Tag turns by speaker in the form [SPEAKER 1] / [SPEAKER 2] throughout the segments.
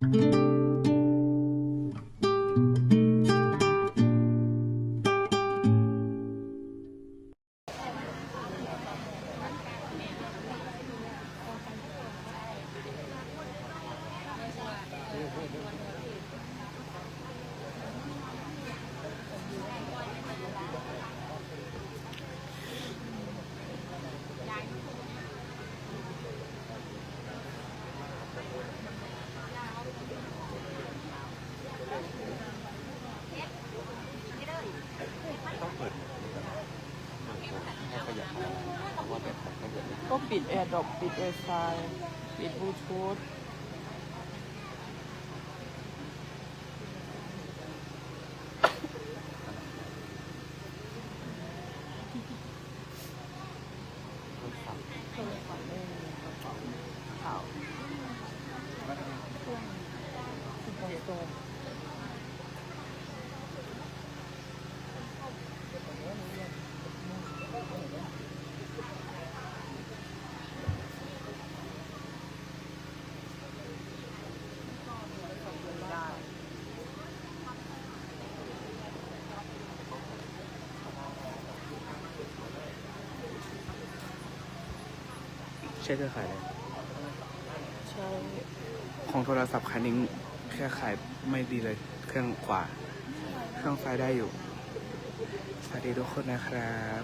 [SPEAKER 1] ต้อ ร์
[SPEAKER 2] ดรอปปิด Wi-Fi ปิดบลูทูธ
[SPEAKER 1] โทรศัพท์
[SPEAKER 2] โทรศัพท์ไม่มีกระเป๋าข่าวสิบหกตัวได้
[SPEAKER 1] ใช้เครือข่ายอะไร
[SPEAKER 2] ใช้
[SPEAKER 1] ของโทรศัพท์คันนี้เครือข่ายไม่ดีเลย เครื่องขวา เครื่องซ้ายได้อยู่ สวัสดีทุกคนนะครับ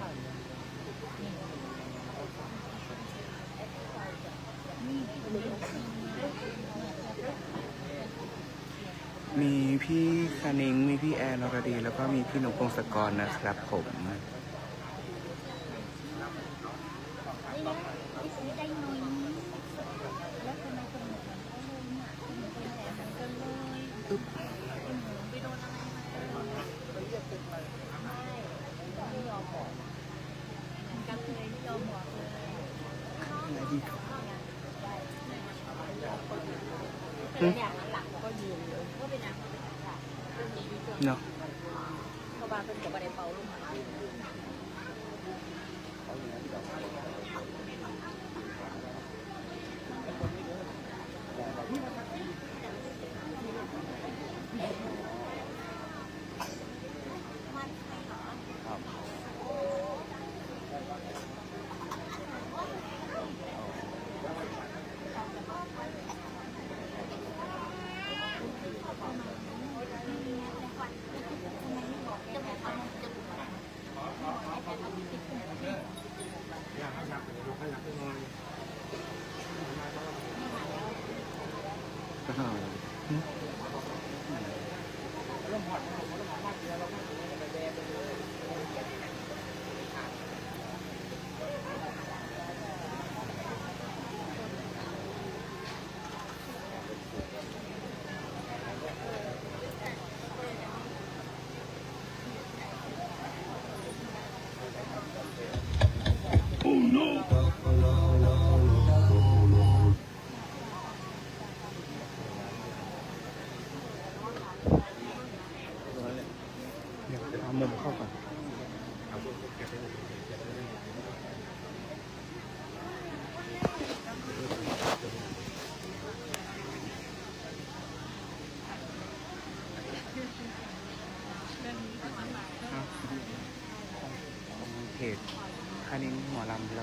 [SPEAKER 1] มีพี่คณิงมีพี่แอนอรดี แล้วก็มีพี่หนุ่มพงศกรนะครับผม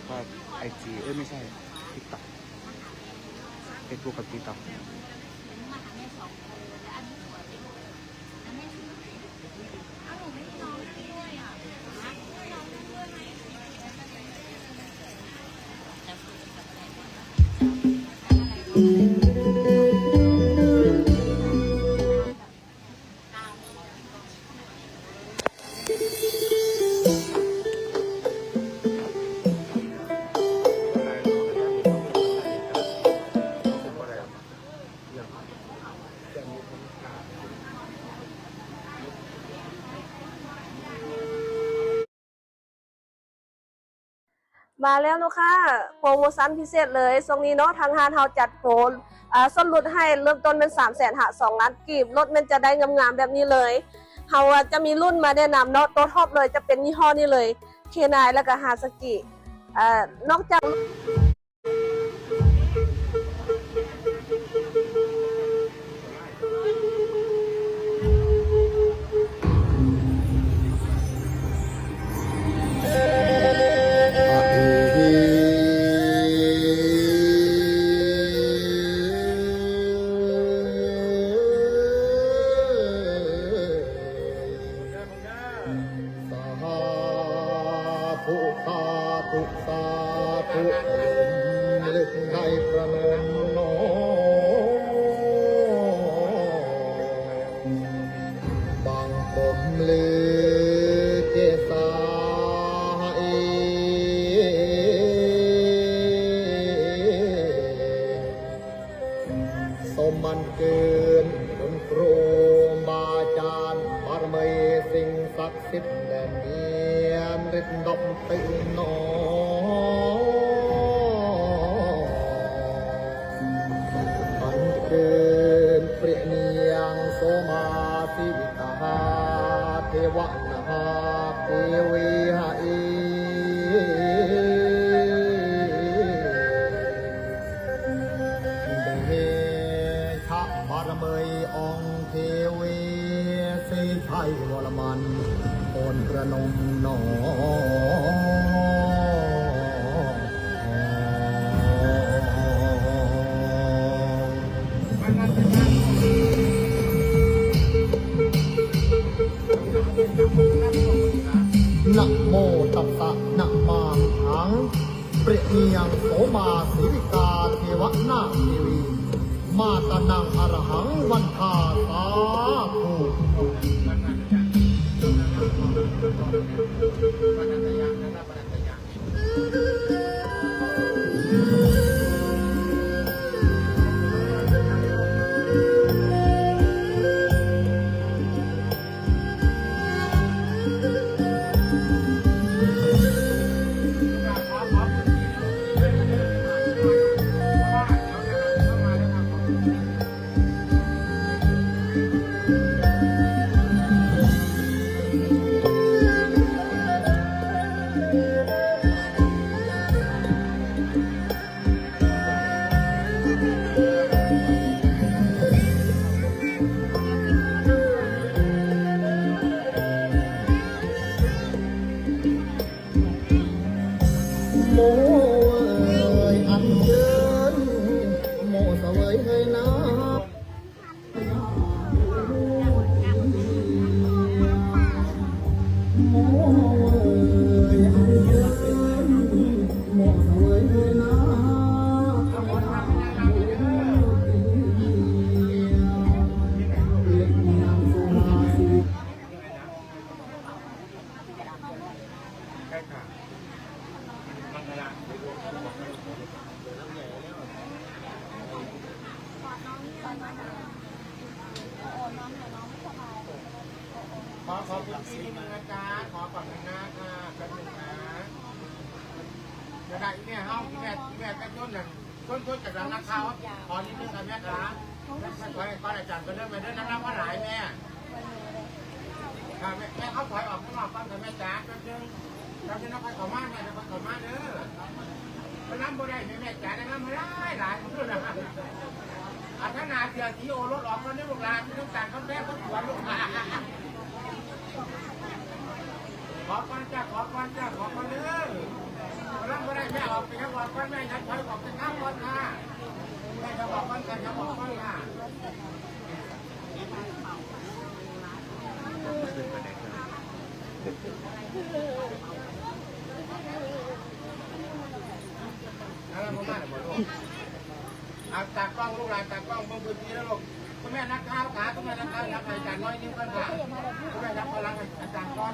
[SPEAKER 3] ก็ไอ
[SPEAKER 1] จีเอ้ยไม่ใช่ติ๊กต็อกเฟซบุ๊กกับติ๊กต็อก
[SPEAKER 4] มาแล้วเนาะค่ะโปรโมชั่นพิเศษเลยทรงนี้เนาะทางฮานเฮาจัดโปรอ่าส่วนลดให้เริ่มต้นเป็น3ามแสนหาสองล้านกีบรถมันจะได้งามๆแบบนี้เลยเฮาจะมีรุ่นมาแนะนำเนาะตัวท็อปเลยจะเป็นยี่ห้อนี้เลยเคนายแล้วก็ฮาสกิอ่านอกจาก
[SPEAKER 5] complete. ะบารมีองค์เวีสีชัยวรมันโอนประนมหนอนะโมตัสสะนะมามิถังเปรียงโสมาสีวิกาเทวนาเทวี มาตนังอรหังวันทาสาธุ ม นิ
[SPEAKER 6] ดนึงนะจ๊ะขอก่อนหนึ่งนะค่ะแป๊บนึงนะเดี๋ยวได้อีแม่เฮาอีแม่อีแม่แป๊บต้นหนึ่งต้นต้นจากร้านนักข่าวขอนิดนึงค่ะแม่จ๋าแม่ถอยก่อนอาจารย์ก็เริ่มไปเดินน้ำน้ำว่าหลายแม่ค่ะแม่แม่เขาถอยออกข้างนอกก่อนค่ะแม่จ๋าแป๊บนึงแป๊บนึงนะคอยขอมาแม่จะคอยขอมาเด้อไปน้ำบ่ได้แม่แม่จ๋าน้ำมาหลายหลายมันนะอาถ้านาเสียสีโอรถออกก็ได้ลูกหลานที่ต้องการเขาแม่เขาสวนลูกหลาน ขอก่อนจ้าขอก่อนจ้าขอก่อนเด้อรับก็ได้แม่ออกไปครับบอกก่อนแม่ยัดถอยออกไปข้างก่อนค่ะแม่จะบอกก่อนกันจะบอกก่อนค่ะแล้วเรามาเดี๋ยวมาลูกเอาตากล้องลูกหลานตากล้องเบิ่งพื้นที่แล้วลูกคุณแม่นักข่าวขาคุณแม่นักข่าวรับอาจารย์น้อยนิ้วก่อนค่ะคุณแม่รับพลังอาจารย์ก่อน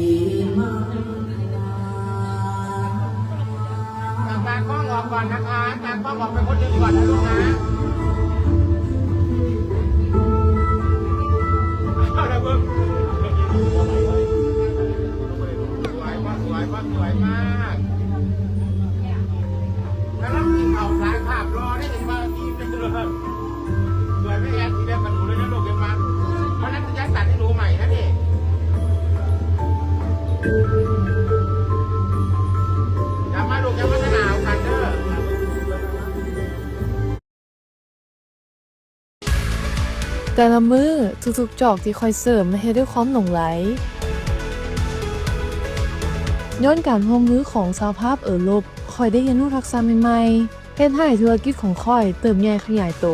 [SPEAKER 6] องออกก่อนนะคะตากล้องอกไปคนเดียวก่อนนะลูกนะเอาละเบิ่งสวยมากสวยมากสวยมาก แต่ละ
[SPEAKER 2] มือทุกๆจอกที่คอยเสริมมาให้ด้วยความหลงไหลย้อนการร่วมมือของสาภาพเออลบคอยได้เรียนรู้ทักษะใหม่ๆเฮ็ดให้ธุรกิจของคอยเติมใหญ่ขยายโต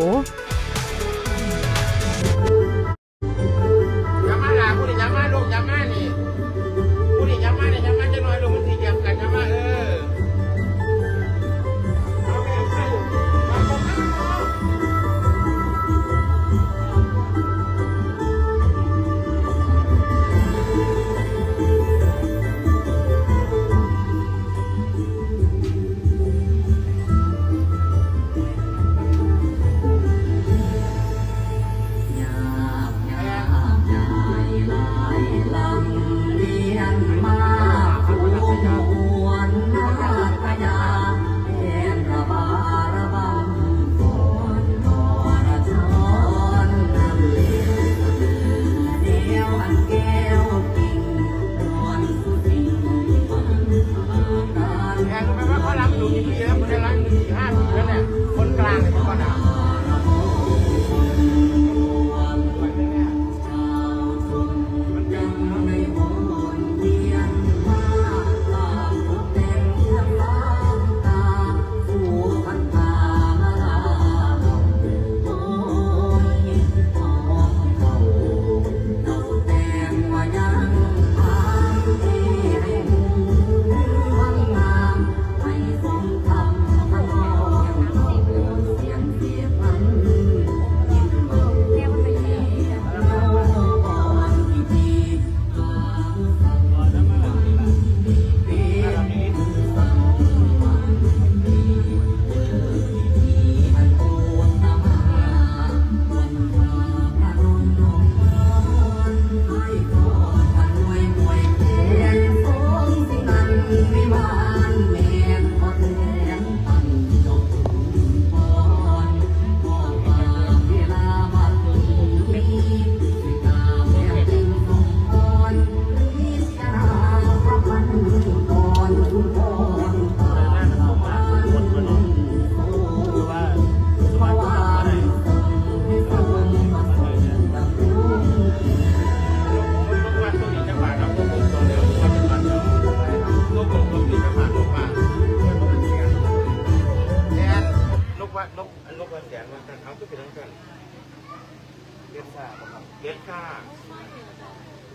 [SPEAKER 6] รียนสาครับเก็ดค่า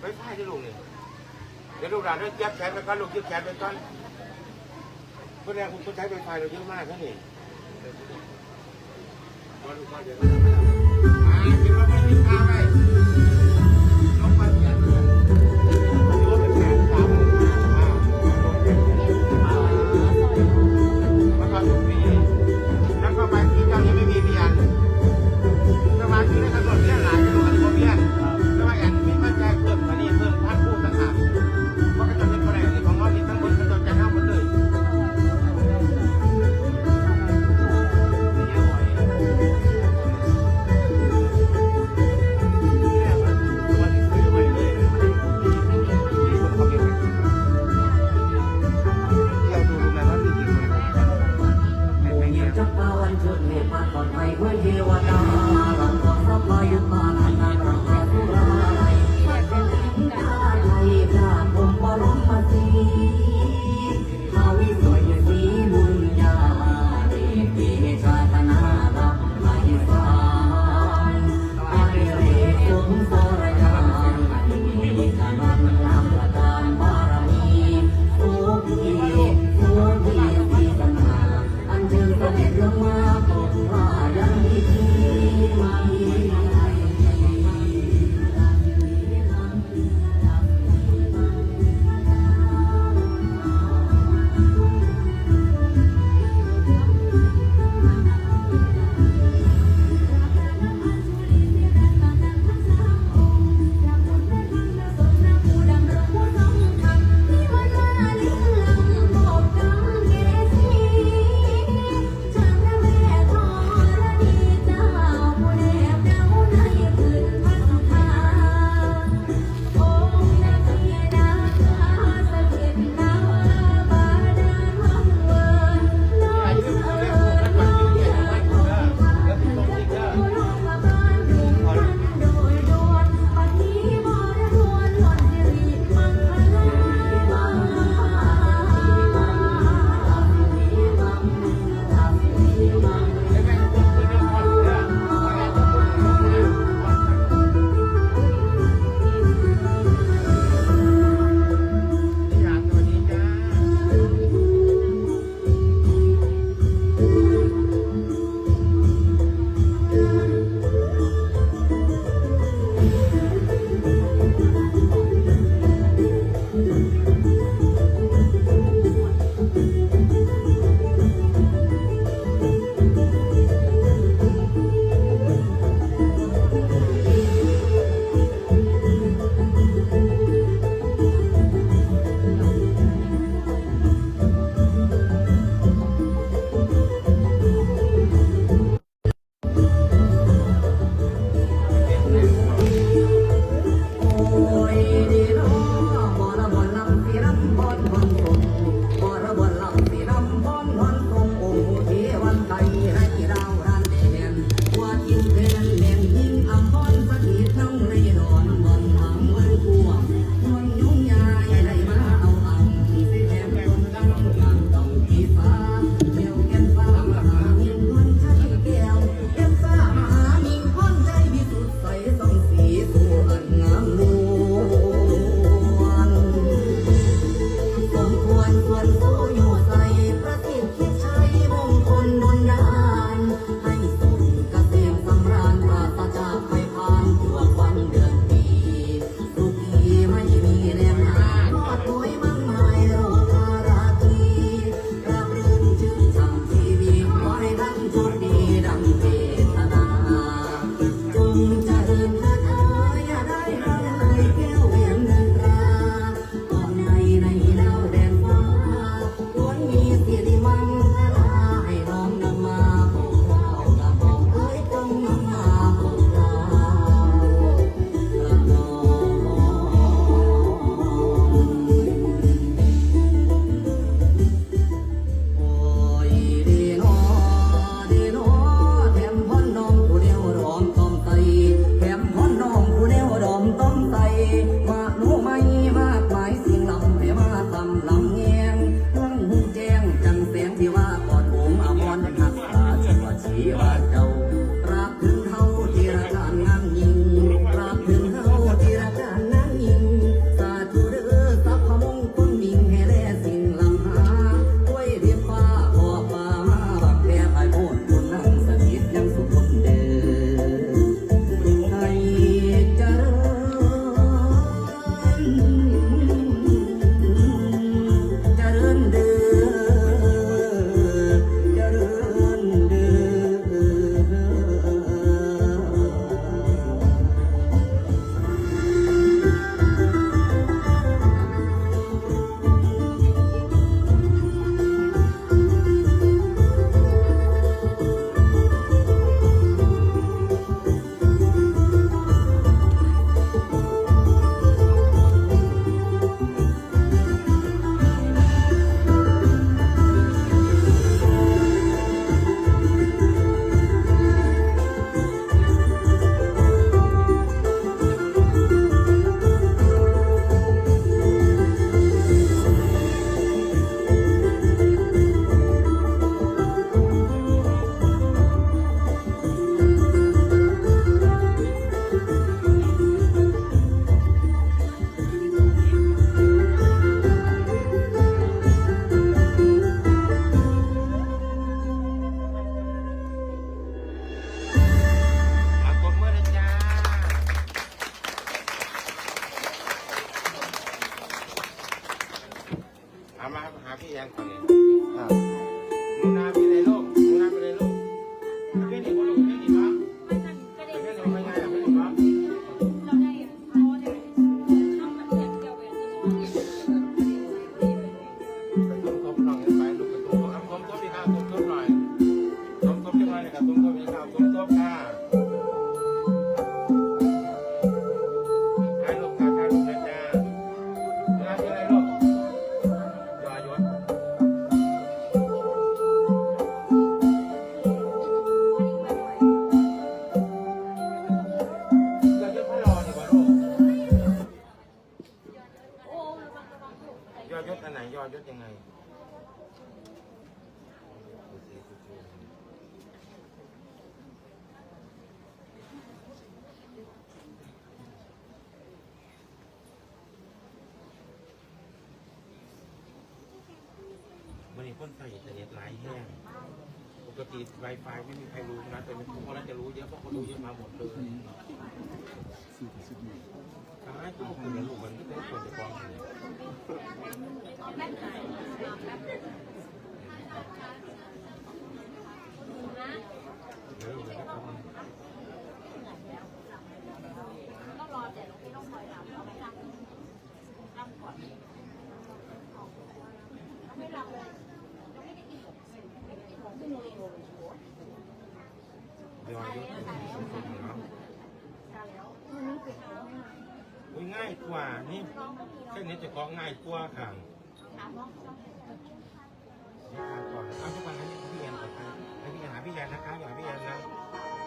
[SPEAKER 7] ไม่ใช่ที่ลุงเนี่ยเดี๋ยวลูกหลานต้องแยกแขนไปก่อนลูกยืดแขนไปก่อนเพราะแรงคุณต้องใช้ไฟเราเยอะมากนะนี่มาดู
[SPEAKER 6] ก่อนเดี๋ยวมาคิดว่าไม่มี
[SPEAKER 1] ค่า
[SPEAKER 3] ไห
[SPEAKER 6] ม
[SPEAKER 3] วัน
[SPEAKER 6] นี้คนใส่อินเทอร์เน็ตหลายแห้งปกติ Wi-Fi ไม่มีใครรู้นะแต่เป็นคนนั้นจะรู้เยอะเพราะคนรู้เยอะมาหมดเลยทำให้ตัวคนในลูกมันก็เป็นคนจะฟ้องอยู่เดี๋ยวเราจะทำ เดี๋ยวอายุถึงสมควรเนาะอุ้ยง่ายก ว่านี่แค่นี้จะคล้องง่ายกว่าค่ะนี่ทำก่อนเอาทุกคนให้พี่แอนก่อนค่ะให้พี่แอนหาพี่แอนนะคะอย่าหาพี่แอนนะ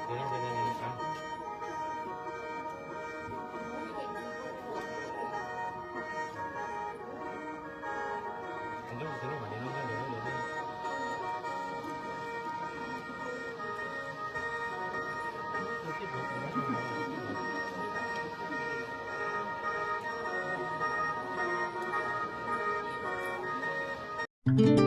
[SPEAKER 6] เดี๋ยวเดี๋ยวเดี๋ยวเดี๋ยวครั Thank
[SPEAKER 2] you.